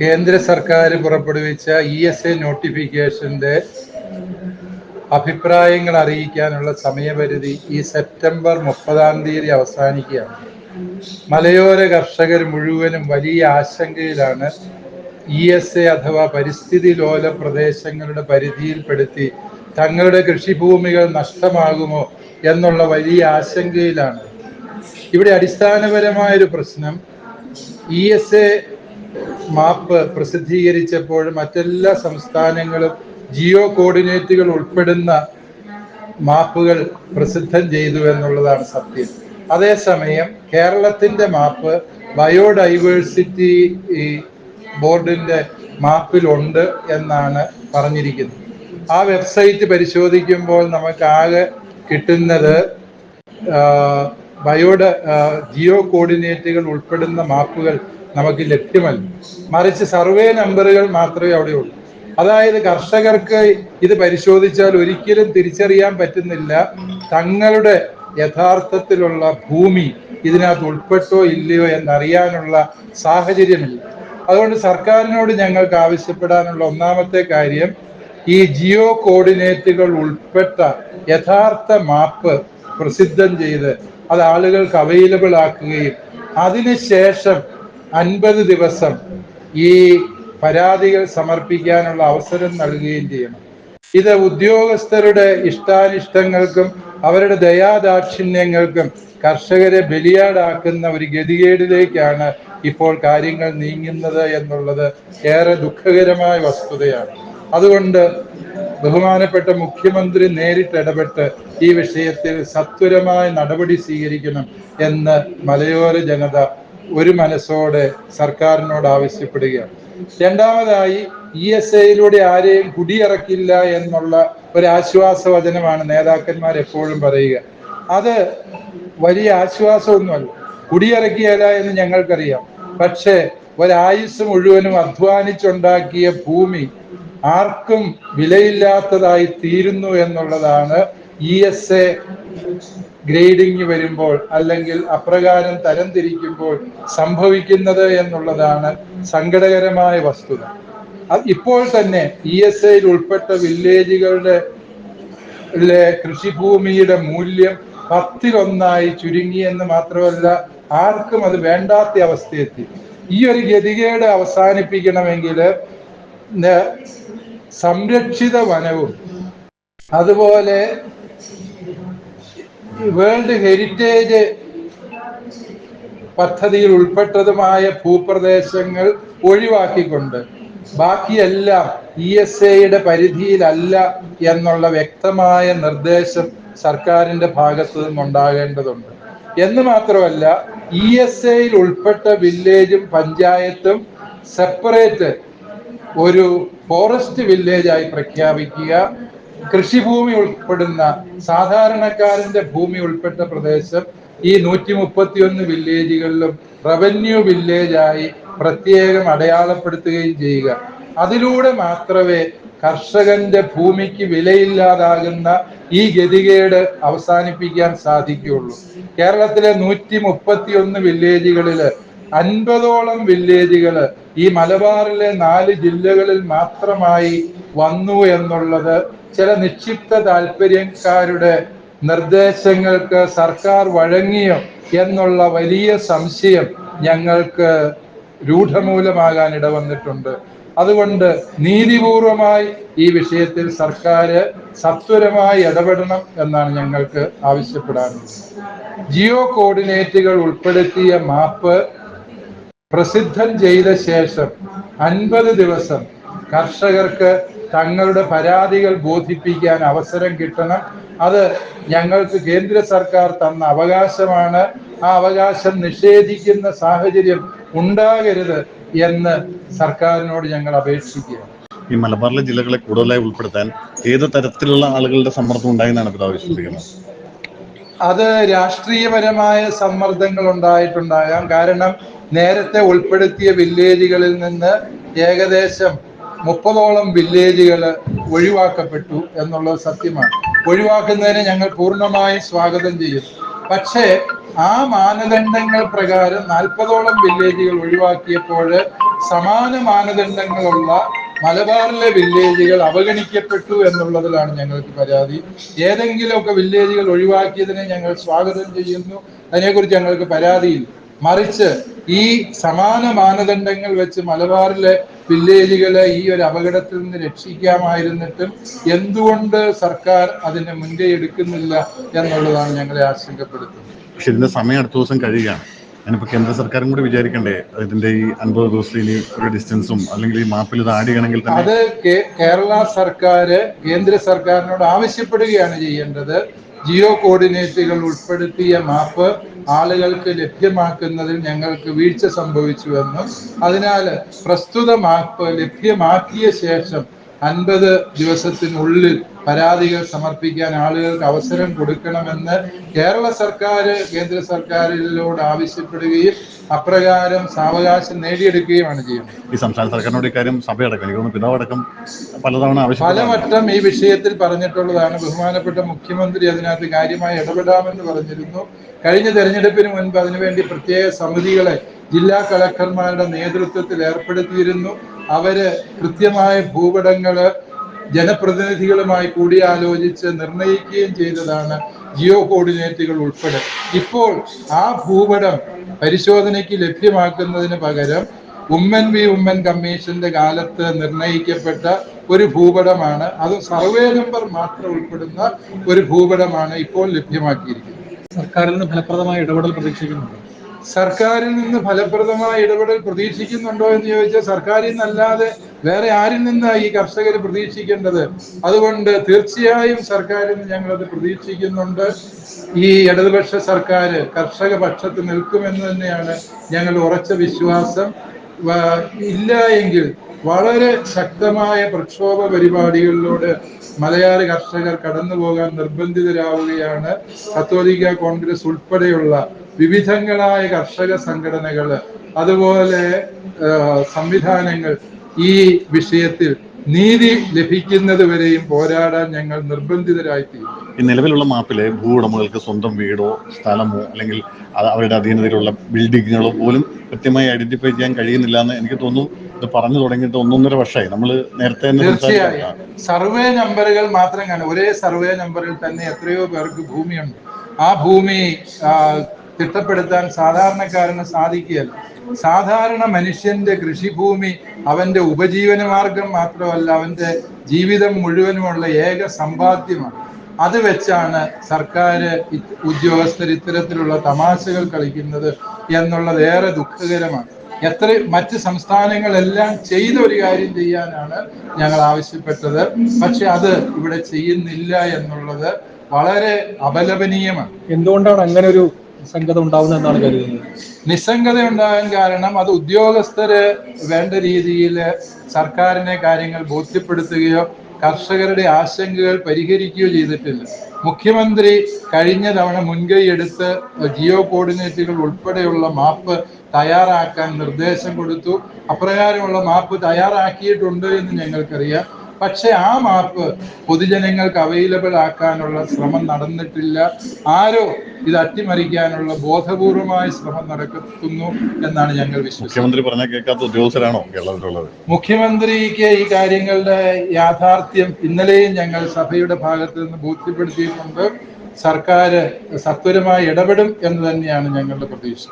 കേന്ദ്ര സർക്കാർ പുറപ്പെടുവിച്ച ഇ എസ് എ നോട്ടിഫിക്കേഷന്റെ അഭിപ്രായങ്ങൾ അറിയിക്കാനുള്ള സമയപരിധി ഈ സെപ്റ്റംബർ മുപ്പതാം തീയതി അവസാനിക്കുകയാണ്. മലയോര കർഷകർ മുഴുവനും വലിയ ആശങ്കയിലാണ് ഇ എസ് എ അഥവാ പരിസ്ഥിതി ലോല പ്രദേശങ്ങളുടെ പരിധിയിൽപ്പെടുത്തി തങ്ങളുടെ കൃഷിഭൂമികൾ നഷ്ടമാകുമോ എന്നുള്ള വലിയ ആശങ്കയിലാണ്. ഇവിടെ അടിസ്ഥാനപരമായൊരു പ്രശ്നം ഇ എസ് എ മാപ്പ് പ്രസിദ്ധീകരിച്ചപ്പോൾ മറ്റെല്ലാ സംസ്ഥാനങ്ങളും ജിയോ കോർഡിനേറ്റുകൾ ഉൾപ്പെടുന്ന മാപ്പുകൾ പ്രസിദ്ധം ചെയ്തു എന്നുള്ളതാണ് സത്യം. അതേസമയം കേരളത്തിന്റെ മാപ്പ് ബയോഡൈവേഴ്സിറ്റി ബോർഡിന്റെ മാപ്പിലുണ്ട് എന്നാണ് പറഞ്ഞിരിക്കുന്നത്. ആ വെബ്സൈറ്റ് പരിശോധിക്കുമ്പോൾ നമുക്ക് ആകെ കിട്ടുന്നത് ബയോഡ ജിയോ കോർഡിനേറ്റുകൾ ഉൾപ്പെടുന്ന മാപ്പുകൾ നമുക്ക് ലഭ്യമല്ല. മറിച്ച് സർവേ നമ്പറുകൾ മാത്രമേ അവിടെ ഉള്ളൂ. അതായത് കർഷകർക്ക് ഇത് പരിശോധിച്ചാൽ ഒരിക്കലും തിരിച്ചറിയാൻ പറ്റുന്നില്ല തങ്ങളുടെ യഥാർത്ഥത്തിലുള്ള ഭൂമി ഇതിനകത്ത് ഉൾപ്പെട്ടോ ഇല്ലയോ എന്നറിയാനുള്ള സാഹചര്യമില്ല. അതുകൊണ്ട് സർക്കാരിനോട് ഞങ്ങൾക്ക് ആവശ്യപ്പെടാനുള്ള ഒന്നാമത്തെ കാര്യം ഈ ജിയോ കോർഡിനേറ്റുകൾ ഉൾപ്പെട്ട യഥാർത്ഥ മാപ്പ് പ്രസിദ്ധം ചെയ്ത് അത് ആളുകൾക്ക് അവൈലബിൾ ആക്കുകയും അതിനുശേഷം അൻപത് ദിവസം ഈ പരാതികൾ സമർപ്പിക്കാനുള്ള അവസരം നൽകുകയും ചെയ്യണം. ഇത് ഉദ്യോഗസ്ഥരുടെ ഇഷ്ടാനിഷ്ടങ്ങൾക്കും അവരുടെ ദയാദാക്ഷിണ്യങ്ങൾക്കും കർഷകരെ ബലിയാടാക്കുന്ന ഒരു ഗതികേടിലേക്കാണ് ഇപ്പോൾ കാര്യങ്ങൾ നീങ്ങുന്നത് എന്നുള്ളത് ഏറെ ദുഃഖകരമായ വസ്തുതയാണ്. അതുകൊണ്ട് ബഹുമാനപ്പെട്ട മുഖ്യമന്ത്രി നേരിട്ട് ഇടപെട്ട് ഈ വിഷയത്തിൽ സത്വരമായ നടപടി സ്വീകരിക്കണം എന്ന് മലയോര ജനത ഒരു മനസ്സോടെ സർക്കാരിനോട് ആവശ്യപ്പെടുകയാണ് രണ്ടാമതായി ഇ എസ് ഐയിലൂടെ ആരെയും കുടിയിറക്കില്ല എന്നുള്ള ഒരു ആശ്വാസ വചനമാണ് നേതാക്കന്മാർ എപ്പോഴും പറയുക. അത് വലിയ ആശ്വാസമൊന്നുമല്ല. കുടിയിറക്കിയല്ല എന്ന് ഞങ്ങൾക്കറിയാം. പക്ഷേ ഒരായുസ് മുഴുവനും അധ്വാനിച്ചുണ്ടാക്കിയ ഭൂമി ആർക്കും വിലയില്ലാത്തതായി തീരുന്നു എന്നുള്ളതാണ് ഇ എസ് എ ഗ്രേഡിംഗ് വരുമ്പോൾ അല്ലെങ്കിൽ അപ്രകാരം തരംതിരിക്കുമ്പോൾ സംഭവിക്കുന്നത് എന്നുള്ളതാണ് സങ്കടകരമായ വസ്തുത. ഇപ്പോൾ തന്നെ ഇ എസ് ഐയിൽ ഉൾപ്പെട്ട വില്ലേജുകളുടെ കൃഷിഭൂമിയുടെ മൂല്യം പത്തിലൊന്നായി ചുരുങ്ങി എന്ന് മാത്രമല്ല ആർക്കും അത് വേണ്ടാത്ത അവസ്ഥയെത്തി. ഈ ഒരു ഗതികേട് അവസാനിപ്പിക്കണമെങ്കിൽ സംരക്ഷിത വനവും അതുപോലെ വേൾഡ് ഹെറിറ്റേജ് പദ്ധതിയിൽ ഉൾപ്പെട്ടതുമായ ഭൂപ്രദേശങ്ങൾ ഒഴിവാക്കിക്കൊണ്ട് ബാക്കിയെല്ലാം ഇ എസ് എയുടെ പരിധിയിലല്ല എന്നുള്ള വ്യക്തമായ നിർദ്ദേശം സർക്കാരിന്റെ ഭാഗത്തു നിന്നുണ്ടാകേണ്ടതുണ്ട്. എന്ന് മാത്രമല്ല ഇ എസ് എയിൽ ഉൾപ്പെട്ട വില്ലേജും പഞ്ചായത്തും സെപ്പറേറ്റ് ഒരു ഫോറസ്റ്റ് വില്ലേജായി പ്രഖ്യാപിക്കുക കൃഷിഭൂമി ഉൾപ്പെടുന്ന സാധാരണക്കാരന്റെ ഭൂമി ഉൾപ്പെട്ട പ്രദേശം ഈ നൂറ്റി മുപ്പത്തിയൊന്ന് വില്ലേജുകളിലും റവന്യൂ വില്ലേജായി പ്രത്യേകം അടയാളപ്പെടുത്തുകയും ചെയ്യുക. അതിലൂടെ മാത്രമേ കർഷകന്റെ ഭൂമിക്ക് വിലയില്ലാതാകുന്ന ഈ ഗതികേട് അവസാനിപ്പിക്കാൻ സാധിക്കുകയുള്ളൂ. കേരളത്തിലെ നൂറ്റി മുപ്പത്തിയൊന്ന് വില്ലേജുകളിൽ അൻപതോളം വില്ലേജുകൾ ഈ മലബാറിലെ നാല് ജില്ലകളിൽ മാത്രമായി വന്നു എന്നുള്ളത് ചില നിക്ഷിപ്ത താല്പര്യക്കാരുടെ നിർദ്ദേശങ്ങൾക്ക് സർക്കാർ വഴങ്ങിയോ എന്നുള്ള വലിയ സംശയം ഞങ്ങൾക്ക് രൂഢമൂലമാകാൻ ഇടവന്നിട്ടുണ്ട്. അതുകൊണ്ട് നീതിപൂർവമായി ഈ വിഷയത്തിൽ സർക്കാർ സത്വരമായി ഇടപെടണം എന്നാണ് ഞങ്ങൾക്ക് ആവശ്യപ്പെടാനുള്ളത്. ജിയോ കോർഡിനേറ്റുകൾ ഉൾപ്പെടുത്തിയ മാപ്പ് പ്രസിദ്ധം ചെയ്ത ശേഷം അൻപത് ദിവസം കർഷകർക്ക് തങ്ങളുടെ പരാതികൾ ബോധിപ്പിക്കാൻ അവസരം കിട്ടണം. അത് ഞങ്ങൾക്ക് കേന്ദ്ര സർക്കാർ തന്ന അവകാശമാണ്. ആ അവകാശം നിഷേധിക്കുന്ന സാഹചര്യം ഉണ്ടാകരുത് എന്ന് സർക്കാരിനോട് ഞങ്ങൾ അപേക്ഷിക്കുക ഈ മലബാറിലെ ജില്ലകളെ കൂടുതലായി ഉൾപ്പെടുത്താൻ ഏത് തരത്തിലുള്ള ആളുകളുടെ സമ്മർദ്ദം ഉണ്ടായെന്നാണ് പിതാവ് വിശ്വസിക്കുന്നത് അത് രാഷ്ട്രീയപരമായ സമ്മർദ്ദങ്ങൾ ഉണ്ടായിട്ടുണ്ടാകാം. കാരണം നേരത്തെ ഉൾപ്പെടുത്തിയ വില്ലേജുകളിൽ നിന്ന് ഏകദേശം മുപ്പതോളം വില്ലേജുകൾ ഒഴിവാക്കപ്പെട്ടു എന്നുള്ളത് സത്യമാണ്. ഒഴിവാക്കുന്നതിന് ഞങ്ങൾ പൂർണമായി സ്വാഗതം ചെയ്യും. പക്ഷേ ആ മാനദണ്ഡങ്ങൾ പ്രകാരം നാൽപ്പതോളം വില്ലേജുകൾ ഒഴിവാക്കിയപ്പോൾ സമാന മാനദണ്ഡങ്ങളുള്ള മലബാറിലെ വില്ലേജുകൾ അവഗണിക്കപ്പെട്ടു എന്നുള്ളതിലാണ് ഞങ്ങൾക്ക് പരാതി. ഏതെങ്കിലുമൊക്കെ വില്ലേജുകൾ ഒഴിവാക്കിയതിനെ ഞങ്ങൾ സ്വാഗതം ചെയ്യുന്നു. അതിനെക്കുറിച്ച് ഞങ്ങൾക്ക് പരാതിയില്ല. മറിച്ച് ഈ സമാന മാനദണ്ഡങ്ങൾ വെച്ച് മലബാറിലെ വില്ലേജുകളെ ഈ ഒരു അപകടത്തിൽ നിന്ന് രക്ഷിക്കാമായിരുന്നിട്ടും എന്തുകൊണ്ട് സർക്കാർ അതിന് മുൻകൈ എടുക്കുന്നില്ല എന്നുള്ളതാണ് ഞങ്ങളെ ആശങ്കപ്പെടുത്തുന്നത്. പക്ഷെ ഇതിന്റെ സമയം അടുത്ത ദിവസം കഴിയുകയാണ്. അതിനിപ്പോ കേന്ദ്ര സർക്കാരും കൂടി വിചാരിക്കണ്ടേ ഇതിന്റെ ഈ അൻപത് ദിവസം ഇനി ഒരു ഡിസ്റ്റൻസും അല്ലെങ്കിൽ ഈ മാപ്പിൽ ഇത് ആഡ് ചെയ്യണമെങ്കിൽ തന്നെ അത് കേരള സർക്കാർ കേന്ദ്ര സർക്കാരിനോട് ആവശ്യപ്പെടുകയാണ് ചെയ്യേണ്ടത്. ജിയോ കോർഡിനേറ്റുകൾ ഉൾപ്പെടുത്തിയ മാപ്പ് ആളുകൾക്ക് ലഭ്യമാക്കുന്നതിൽ ഞങ്ങൾക്ക് വീഴ്ച സംഭവിച്ചുവെന്നും അതിനാൽ പ്രസ്തുത മാപ്പ് ലഭ്യമാക്കിയ ശേഷം അൻപത് ദിവസത്തിനുള്ളിൽ പരാതികൾ സമർപ്പിക്കാൻ ആളുകൾക്ക് അവസരം കൊടുക്കണമെന്ന് കേരള സർക്കാർ കേന്ദ്ര സർക്കാരിനോട് ആവശ്യപ്പെടുകയും അപ്രകാരം സാവകാശം നേടിയെടുക്കുകയുമാണ് ചെയ്യുന്നത്. ഈ സംസ്ഥാന സർക്കാരിനോട് ഇക്കാര്യം സഭയടക്കം എനിക്ക് തോന്നുന്നു പിതാവടക്കം പലതവണ പലവട്ടം ഈ വിഷയത്തിൽ പറഞ്ഞിട്ടുള്ളതാണ്. ബഹുമാനപ്പെട്ട മുഖ്യമന്ത്രി അതിനകത്ത് കാര്യമായി ഇടപെടാമെന്ന് പറഞ്ഞിരുന്നു. കഴിഞ്ഞ തെരഞ്ഞെടുപ്പിന് മുൻപ് അതിനുവേണ്ടി പ്രത്യേക സമിതികളെ ജില്ലാ കളക്ടർമാരുടെ നേതൃത്വത്തിൽ ഏർപ്പെടുത്തിയിരുന്നു. അവർ കൃത്യമായ ഭൂപടങ്ങൾ ജനപ്രതിനിധികളുമായി കൂടിയാലോചിച്ച് നിർണയിക്കുകയും ചെയ്തതാണ് ജിയോ കോർഡിനേറ്റുകൾ ഉൾപ്പെടെ. ഇപ്പോൾ ആ ഭൂപടം പരിശോധനയ്ക്ക് ലഭ്യമാക്കുന്നതിന് പകരം ഉമ്മൻ വി ഉമ്മൻ കമ്മീഷന്റെ കാലത്ത് നിർണയിക്കപ്പെട്ട ഒരു ഭൂപടമാണ്. അത് സർവേ നമ്പർ മാത്രം ഉൾപ്പെടുന്ന ഒരു ഭൂപടമാണ് ഇപ്പോൾ ലഭ്യമാക്കിയിരിക്കുന്നത്. സർക്കാരിൽ നിന്ന് ഫലപ്രദമായ ഇടപെടൽ പ്രതീക്ഷിക്കുന്നുണ്ട്? സർക്കാരിൽ നിന്ന് ഫലപ്രദമായ ഇടപെടൽ പ്രതീക്ഷിക്കുന്നുണ്ടോ എന്ന് ചോദിച്ചാൽ സർക്കാരിൽ നിന്നല്ലാതെ വേറെ ആരിൽ നിന്നാണ് ഈ കർഷകർ പ്രതീക്ഷിക്കേണ്ടത്? അതുകൊണ്ട് തീർച്ചയായും സർക്കാരിൽ നിന്ന് ഞങ്ങളത് പ്രതീക്ഷിക്കുന്നുണ്ട്. ഈ ഇടതുപക്ഷ സർക്കാർ കർഷക പക്ഷത്ത് നിൽക്കുമെന്ന് തന്നെയാണ് ഞങ്ങൾ ഉറച്ച വിശ്വാസം. ഇല്ല എങ്കിൽ വളരെ ശക്തമായ പ്രക്ഷോഭ പരിപാടികളിലൂടെ മലയാളി കർഷകർ കടന്നു പോകാൻ നിർബന്ധിതരാവുകയാണ്. കത്തോലിക്ക കോൺഗ്രസ് ഉൾപ്പെടെയുള്ള വിവിധങ്ങളായ കർഷക സംഘടനകൾ. അതുപോലെ സംവിധാനങ്ങൾ ഈ വിഷയത്തിൽ നീതി ലഭിക്കുന്നത് വരെയും പോരാടാൻ ഞങ്ങൾ നിർബന്ധിതരായിത്തീരും ഈ നിലവിലുള്ള മാപ്പിലെ ഭൂ ഉടമകൾക്ക് സ്വന്തം വീടോ സ്ഥലമോ അല്ലെങ്കിൽ അവരുടെ അധീനതയിലുള്ള ബിൽഡിങ്ങുകളോ പോലും കൃത്യമായി ഐഡന്റിഫൈ ചെയ്യാൻ കഴിയുന്നില്ല എന്ന് എനിക്ക് തോന്നുന്നു. ഇത് പറഞ്ഞു തുടങ്ങിയിട്ട് ഒന്നൊന്നര വർഷമായി. നമ്മൾ നേരത്തെ തീർച്ചയായും. സർവേ നമ്പറുകൾ മാത്രം കാണും. ഒരേ സർവേ നമ്പറിൽ തന്നെ എത്രയോ പേർക്ക് ഭൂമിയുണ്ട്. ആ ഭൂമി തിട്ടപ്പെടുത്താൻ സാധാരണക്കാരന് സാധിക്കുകയല്ല. സാധാരണ മനുഷ്യന്റെ കൃഷിഭൂമി അവന്റെ ഉപജീവനമാർഗം മാത്രമല്ല അവന്റെ ജീവിതം മുഴുവനുമുള്ള ഏക സമ്പാദ്യമാണ്. അത് വെച്ചാണ് സർക്കാർ ഉദ്യോഗസ്ഥർ ഇത്തരത്തിലുള്ള തമാശകൾ കളിക്കുന്നത് എന്നുള്ളത് ഏറെ ദുഃഖകരമാണ്. എത്ര മറ്റ് സംസ്ഥാനങ്ങളെല്ലാം ചെയ്ത ഒരു കാര്യം ചെയ്യാനാണ് ഞങ്ങൾ ആവശ്യപ്പെട്ടത്. പക്ഷെ അത് ഇവിടെ ചെയ്യുന്നില്ല എന്നുള്ളത് വളരെ അപലപനീയമാണ്. എന്തുകൊണ്ടാണ് അങ്ങനെ ഒരു സംഗത ഉണ്ടാവുന്നത് എന്നാണ് കരുതുന്നത്? നിസ്സംഗത ഉണ്ടാകാൻ കാരണം അത് ഉദ്യോഗസ്ഥര് വേണ്ട രീതിയിൽ സർക്കാരിനെ കാര്യങ്ങൾ ബോധ്യപ്പെടുത്തുകയോ കർഷകരുടെ ആശങ്കകൾ പരിഹരിക്കുകയോ ചെയ്തിട്ടില്ല. മുഖ്യമന്ത്രി കഴിഞ്ഞ തവണ മുൻകൈ എടുത്ത് ജിയോ കോർഡിനേറ്റുകൾ ഉൾപ്പെടെയുള്ള മാപ്പ് തയ്യാറാക്കാൻ നിർദ്ദേശം കൊടുത്തു. അപ്രകാരമുള്ള മാപ്പ് തയ്യാറാക്കിയിട്ടുണ്ട് എന്ന് ഞങ്ങൾക്കറിയാം. പക്ഷെ ആ മാപ്പ് പൊതുജനങ്ങൾക്ക് അവൈലബിൾ ആക്കാനുള്ള ശ്രമം നടന്നിട്ടില്ല. ആരോ ഇത് അട്ടിമറിക്കാനുള്ള ബോധപൂർവമായ ശ്രമം നടക്കുന്നു എന്നാണ് ഞങ്ങൾ മുഖ്യമന്ത്രി പറഞ്ഞ കേൾക്കാത്ത ഉദ്യോഗസ്ഥരാണോ കേരളത്തിലുള്ളത്? മുഖ്യമന്ത്രിക്ക് ഈ കാര്യങ്ങളുടെ യാഥാർത്ഥ്യം ഇന്നലെയും ഞങ്ങൾ സഭയുടെ ഭാഗത്ത് നിന്ന് ബോധ്യപ്പെടുത്തിയിട്ടുണ്ട്. സർക്കാർ സത്വരമായി ഇടപെടും എന്ന് തന്നെയാണ് ഞങ്ങളുടെ പ്രതീക്ഷ.